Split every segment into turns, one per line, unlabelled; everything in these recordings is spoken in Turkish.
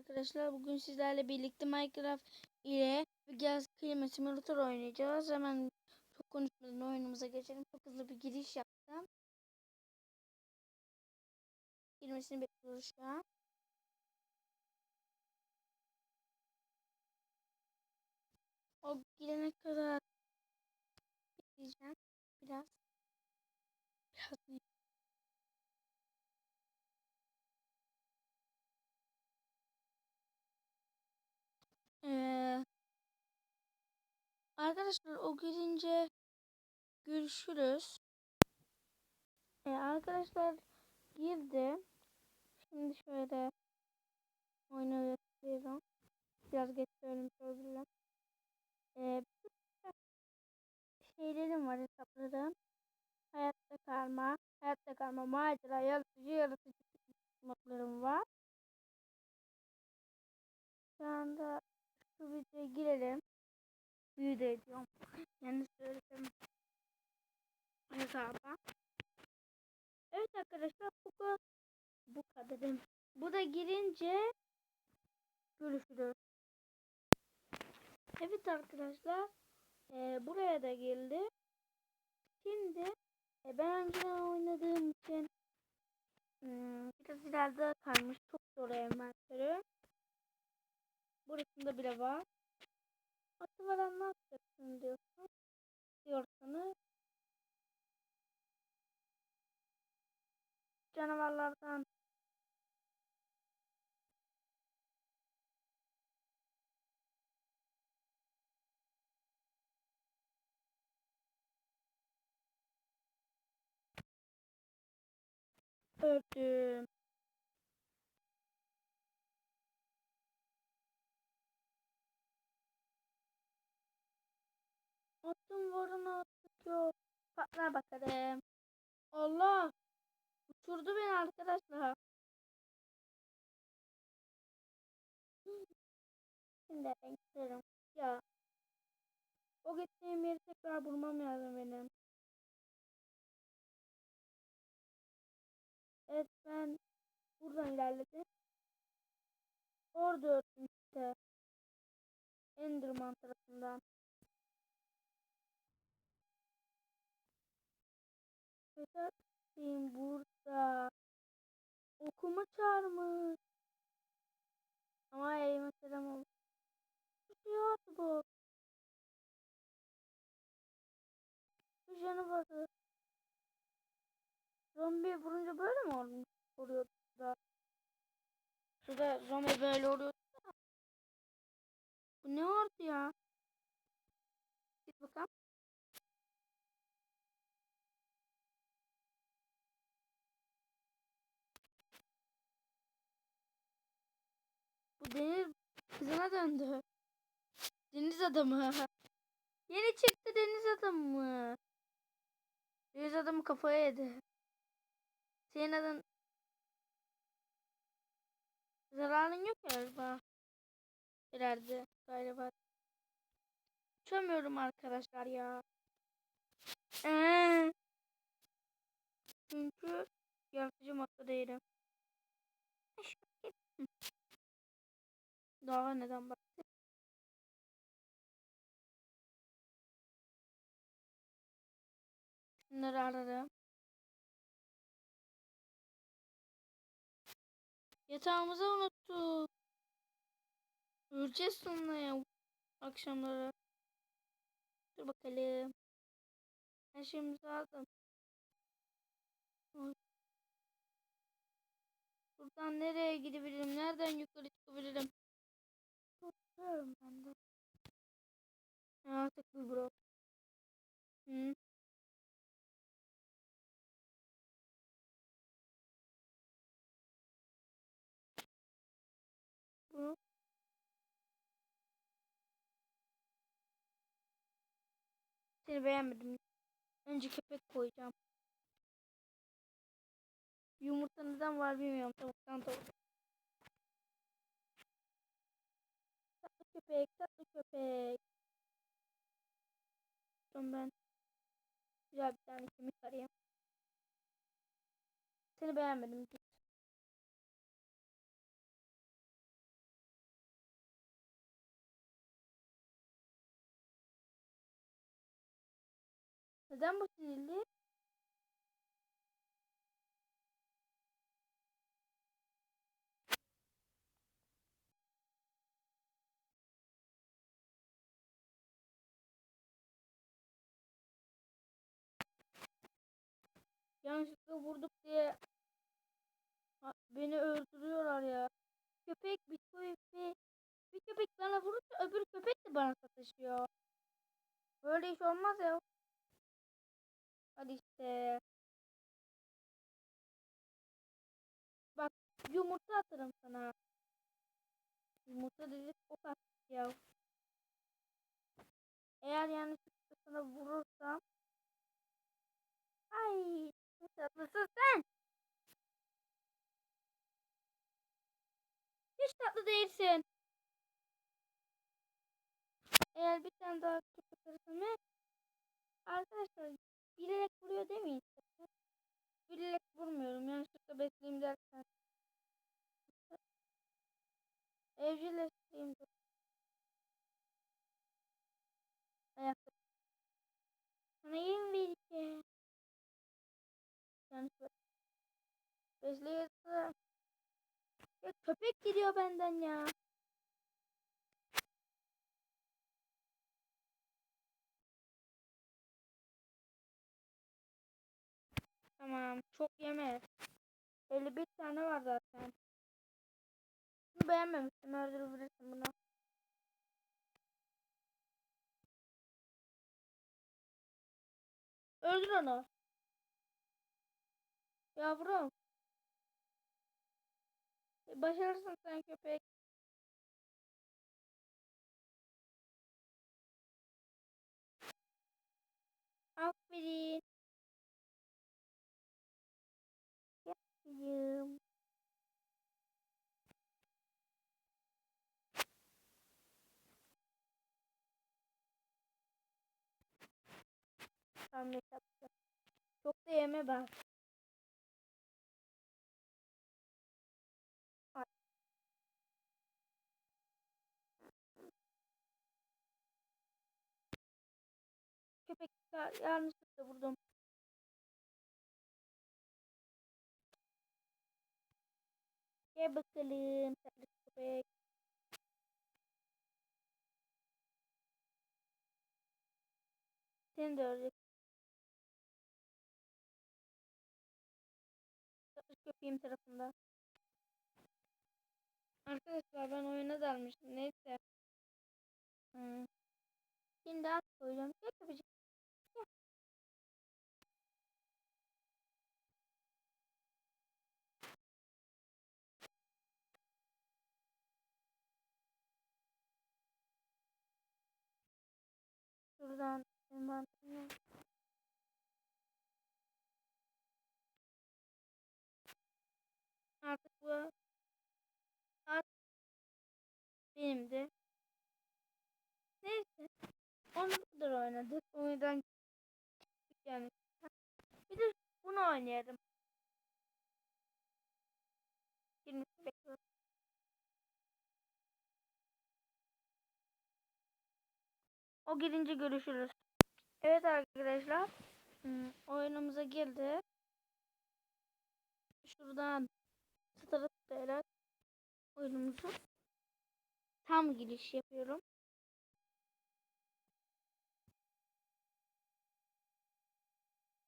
arkadaşlar. Bugün sizlerle birlikte Minecraft ile Gaz Klima Simulator oynayacağız. Hemen çok konuşmadan oyunumuza geçelim. Çok hızlı bir giriş yaptım. Girmesini bekliyoruz şu an. O girene kadar bekleyeceğim. Biraz. Biraz Ee, arkadaşlar o girince görüşürüz. Ee, arkadaşlar girdi. Şimdi şöyle oyunu. Biraz geç söylemiş olabilirim. Ee, şeylerim var hesaplarım. Hayatta kalma, hayatta kalma, macera, yaratıcı, yaratıcı modlarım var. Şu anda şu videoya girelim. Büyü de ediyorum. Yani söyledim. Hesaba. Evet arkadaşlar bu kadar. Bu kadarım. Bu da girince görüşürüz. Evet arkadaşlar. E, buraya da geldi. Şimdi e, ben önceden oynadığım için hmm, biraz ileride kalmış. Çok zor envantörü. Burasında bile var. Veren ne yapacaksın diyorsun. Diyorsanız. Canavarlardan öldüm. Patlar bakalım. Allah. Uçurdu beni arkadaşlar. Şimdi ben giderim. Ya. O gittiğim yeri tekrar bulmam lazım benim. Evet ben buradan ilerledim. Orada öldüm işte. Enderman tarafından. Mesela şeyim burada. Okuma çağırmış. Ama elime selam oldu. Tutuyordu bu. Bir canı vardı. Zombi vurunca böyle mi olmuş? Oluyordu da. Şurada zombi böyle oluyordu da. Bu ne oldu ya? Git bakalım. Deniz kızına döndü. Deniz adamı. Yeni çıktı deniz adamı. Deniz adamı kafaya yedi. Senin adın zararın yok galiba. Herhalde galiba. Uçamıyorum arkadaşlar ya. Ee, çünkü yaratıcı modda değilim. Daha neden baktı? Şunları ararım. Yatağımızı unuttuk. Öleceğiz sonra ya akşamları. Dur bakalım. Her şeyimizi aldım. Buradan nereye gidebilirim? Nereden yukarı çıkabilirim? Korkuyorum ben de. Ya artık bro. Hı. Bu. Seni beğenmedim. Önce köpek koyacağım. Yumurta neden var bilmiyorum. Tavuktan tavuk. köpek, tatlı köpek. Son ben güzel bir tane kemik arayayım. Seni beğenmedim. Git. Neden bu sildi? Yanlışlıkla vurduk diye beni öldürüyorlar ya. Köpek bir köpek bir köpek bana vurursa öbür köpek de bana sataşıyor. Böyle iş olmaz ya. Hadi işte. Bak yumurta atarım sana. Yumurta dedik ok attık ya. Eğer yanlışlıkla sana vurursam ne tatlısın sen. Hiç tatlı değilsin. Eğer bir tane daha ne? Arkadaşlar bilerek vuruyor demeyin. Bilerek vurmuyorum. Yanlışlıkla besleyeyim derken. Evcilleştireyim dur. Ayakta. Sana yem vereceğim. Yanlış ver. Besleyelim. Ya köpek gidiyor benden ya. Tamam. Çok yeme. 51 tane var zaten. Bunu beğenmemiştim. Öldürebilirsin bunu. Öldür onu. Yavrum. Başarırsın sen köpek. Aferin. Yapayım. Tamam. Çok da yeme ben. Köpek ya- yanlışlıkla vurdum. Gel bakalım tatlı köpek. Seni de öldürecek. Tatlı köpeğim tarafında. Arkadaşlar ben oyuna dalmıştım. Neyse. Hmm. Şimdi at koyacağım. Gel köpecik. Şuradan envanterine. Artık bu at benimdi. Neyse. Onu kadar oynadık. Çıktık yani. Bir de bunu oynayalım. Girmesini bekliyorum. O girince görüşürüz. Evet arkadaşlar. Hmm, oyunumuza girdi. Şuradan starı tıklayarak oyunumuzu tam giriş yapıyorum.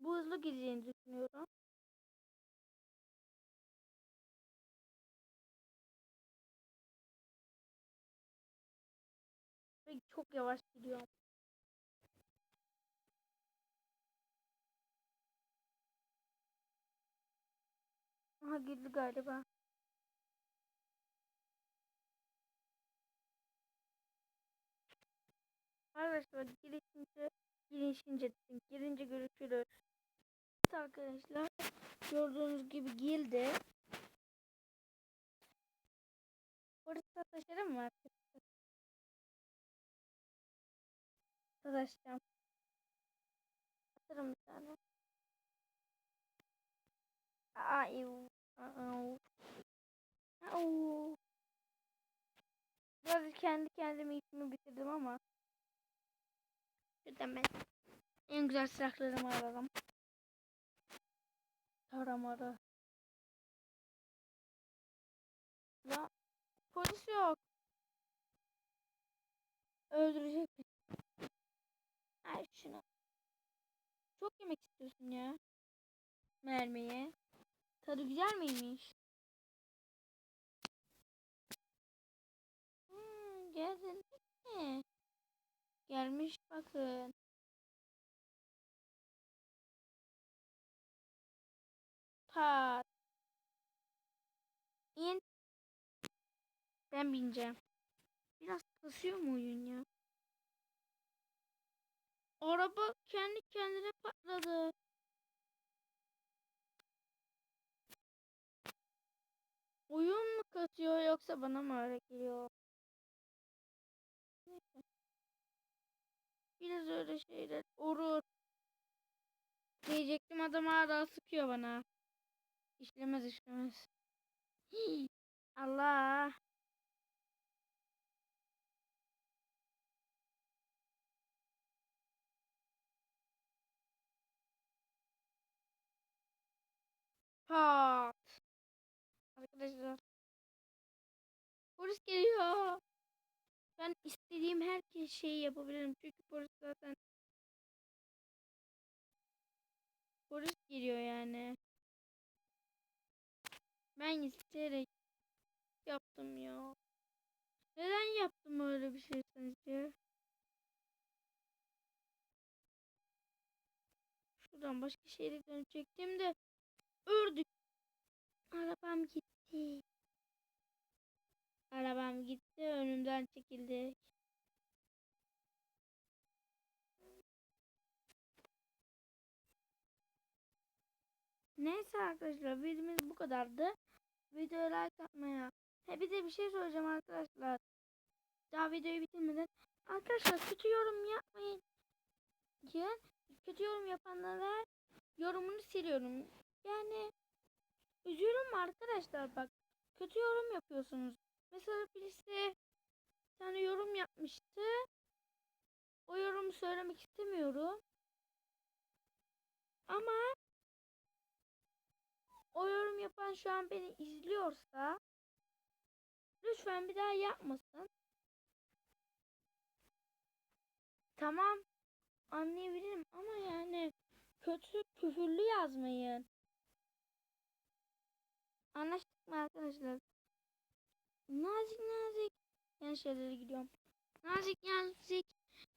Bu hızlı gideceğini düşünüyorum. Çok yavaş gidiyor. Aha girdi galiba. Arkadaşlar girişince girişince dedim. Girince görüşürüz. Evet arkadaşlar gördüğünüz gibi girdi. Orası taşırım mı arkadaşlar? Atarım bir tane. Aa, ew. Aa, Au. Biraz kendi kendime işimi bitirdim ama. Şuradan ben En güzel silahlarımı alalım. Taramalı. La polis yok. Öldürecek. Ay şunu. Çok yemek istiyorsun ya. Mermiye. Tadı güzel miymiş? Hmm, geldin mi? Gelmiş bakın. Pat. İn. Ben bineceğim. Biraz kasıyor mu oyun ya? Araba kendi kendine patladı. Oyun mu kasıyor yoksa bana mı öyle geliyor? Biraz öyle şeyler olur. Diyecektim adam hala sıkıyor bana. İşlemez işlemez. Allah. Pat. Arkadaşlar. Polis geliyor. Ben istediğim her şeyi yapabilirim. Çünkü polis zaten polis geliyor yani. Ben isteyerek yaptım ya. Neden yaptım öyle bir şey sence? Şuradan başka şehre dönecektim de ördük. Arabam gitti. Arabam gitti. Önümden çekildi. Neyse arkadaşlar videomuz bu kadardı. Videoya like atmaya. He bir de bir şey söyleyeceğim arkadaşlar. Daha videoyu bitirmeden. Arkadaşlar kötü yorum yapmayın. Ya, kötü yorum yapanlara yorumunu siliyorum. Yani üzülüyorum arkadaşlar bak. Kötü yorum yapıyorsunuz. Mesela birisi bir tane yorum yapmıştı. O yorumu söylemek istemiyorum. Ama o yorum yapan şu an beni izliyorsa lütfen bir daha yapmasın. Tamam anlayabilirim ama yani kötü küfürlü yazmayın. Anlaştık mı arkadaşlar? Nazik nazik yan şeylere gidiyorum. Nazik nazik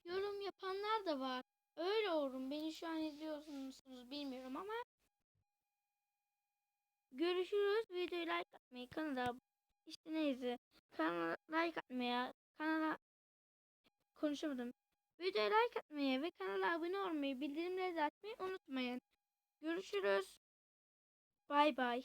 yorum yapanlar da var. Öyle yorum. Beni şu an izliyorsunuz bilmiyorum ama görüşürüz. Videoyu like atmayı, kanala işte neyse kanala like atmaya, kanala konuşamadım. Videoya like atmayı ve kanala abone olmayı, bildirimleri de açmayı unutmayın. Görüşürüz. Bay bay.